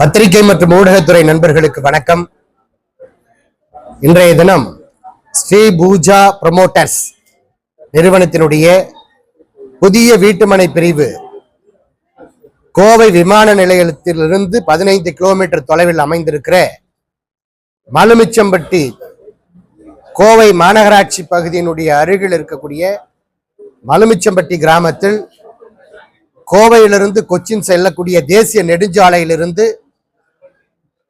பத்திரிகை மற்றும் ஊடகத்துறை நண்பர்களுக்கு வணக்கம். இன்றைய தினம் ஸ்ரீ பூஜா ப்ரமோட்டர்ஸ் நிறுவனத்தினுடைய புதிய வீட்டுமனை பிரிவு கோவை விமான நிலையத்திலிருந்து பதினைந்து கிலோமீட்டர் தொலைவில் அமைந்திருக்கிற மலுமிச்சம்பட்டி கோவை மாநகராட்சி பகுதியினுடைய அருகில் இருக்கக்கூடிய மலுமிச்சம்பட்டி கிராமத்தில் கோவையிலிருந்து கொச்சின் செல்லக்கூடிய தேசிய நெடுஞ்சாலையிலிருந்து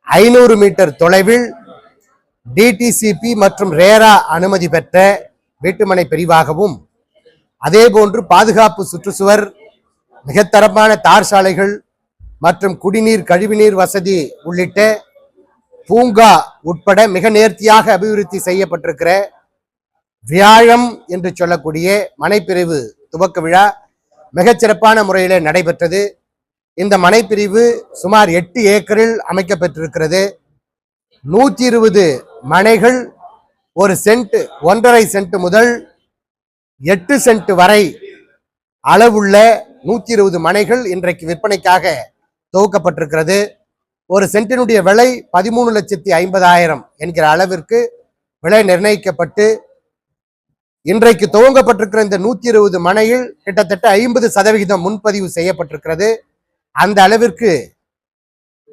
ஐநூறு மீட்டர் தொலைவில் டிடிசிபி மற்றும் ரேரா அனுமதி பெற்ற வீட்டுமனை பிரிவாகவும் அதேபோன்று பாதுகாப்பு சுற்றுச்சுவர் மிகத்தரமான தார் சாலைகள் மற்றும் குடிநீர் கழிவுநீர் வசதி உள்ளிட்ட பூங்கா உட்பட மிக நேர்த்தியாக அபிவிருத்தி செய்யப்பட்டிருக்கிற வியாழம் என்று சொல்லக்கூடிய மனைப்பிரிவு துவக்க விழா மிகச்சிறப்பான முறையில் நடைபெற்றது. இந்த மனைப்பிரிவு சுமார் எட்டு ஏக்கரில் அமைக்கப்பட்டிருக்கிறது. நூற்றி இருபது மனைகள் ஒரு சென்ட் ஒன்றரை சென்ட் முதல் எட்டு சென்ட் வரை அளவுள்ள நூற்றி இருபது மனைகள் இன்றைக்கு விற்பனைக்காக துவக்கப்பட்டிருக்கிறது. ஒரு சென்ட்டினுடைய விலை பதிமூணு லட்சத்தி ஐம்பதாயிரம் என்கிற அளவிற்கு விலை நிர்ணயிக்கப்பட்டு இன்றைக்கு துவங்கப்பட்டிருக்கிற இந்த நூற்றி இருபது மனையில் கிட்டத்தட்ட ஐம்பது சதவிகிதம் முன்பதிவு செய்யப்பட்டிருக்கிறது. அந்த அளவிற்கு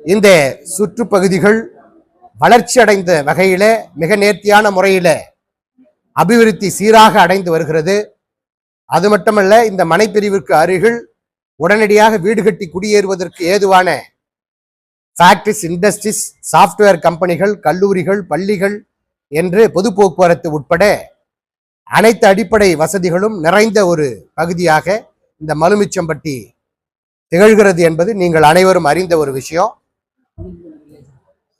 இந்த சுற்றுப்பகுதிகள் வளர்ச்சி அடைந்த வகையில மிக நேர்த்தியான முறையில அபிவிருத்தி சீராக அடைந்து வருகிறது. அது மட்டுமல்ல இந்த மனைப்பிரிவிற்கு அருகில் உடனடியாக வீடு கட்டி குடியேறுவதற்கு ஏதுவான ஃபேக்ட்ரிஸ் இண்டஸ்ட்ரீஸ் சாஃப்ட்வேர் கம்பெனிகள் கல்லூரிகள் பள்ளிகள் என்று பொது போக்குவரத்து உட்பட அனைத்து அடிப்படை வசதிகளும் நிறைந்த ஒரு பகுதியாக இந்த மலுமிச்சம்பட்டி திகழ்கிறது என்பது நீங்கள் அனைவரும் அறிந்த ஒரு விஷயம்.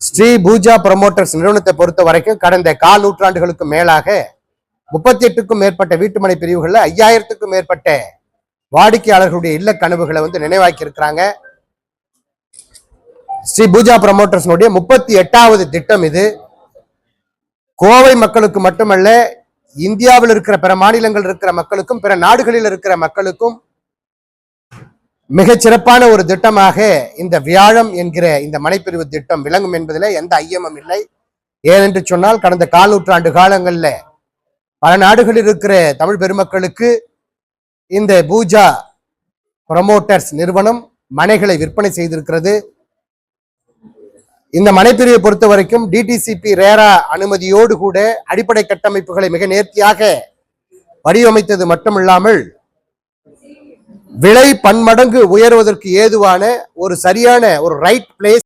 ஸ்ரீ பூஜா ப்ரமோட்டர்ஸ் நிறுவனத்தை பொறுத்த வரைக்கும் கடந்த கால் நூற்றாண்டுகளுக்கு மேலாக முப்பத்தி எட்டுக்கும் மேற்பட்ட வீட்டுமனை பிரிவுகளில் ஐயாயிரத்துக்கும் மேற்பட்ட வாடிக்கையாளர்களுடைய இல்ல கனவுகளை வந்து நினைவாக்கி இருக்கிறாங்க ஸ்ரீ பூஜா ப்ரமோட்டர்ஸ்னுடைய முப்பத்தி எட்டாவது திட்டம் இது. கோவை மக்களுக்கு மட்டுமல்ல இந்தியாவில் இருக்கிற பிற மாநிலங்கள் இருக்கிற மக்களுக்கும் பிற நாடுகளில் இருக்கிற மக்களுக்கும் மிகச் சிறப்பான ஒரு திட்டமாக இந்த வியாழம் என்கிற இந்த மனைப்பிரிவு திட்டம் விளங்கும் என்பதில் எந்த ஐயமும் இல்லை. ஏனென்று சொன்னால் கடந்த கால் நூற்றாண்டு காலங்களில் பல நாடுகளில் இருக்கிற தமிழ் பெருமக்களுக்கு இந்த பூஜா ப்ரமோட்டர்ஸ் நிறுவனம் மனைகளை விற்பனை செய்திருக்கிறது. இந்த மனைப்பிரிவை பொறுத்த வரைக்கும் டிடிசிபி ரேரா அனுமதியோடு கூட அடிப்படை கட்டமைப்புகளை மிக நேர்த்தியாக வடிவமைத்தது மட்டுமில்லாமல் விலை பன்மடங்கு உயர்வதற்கு ஏதுவான ஒரு சரியான ஒரு ரைட் பிளேஸ்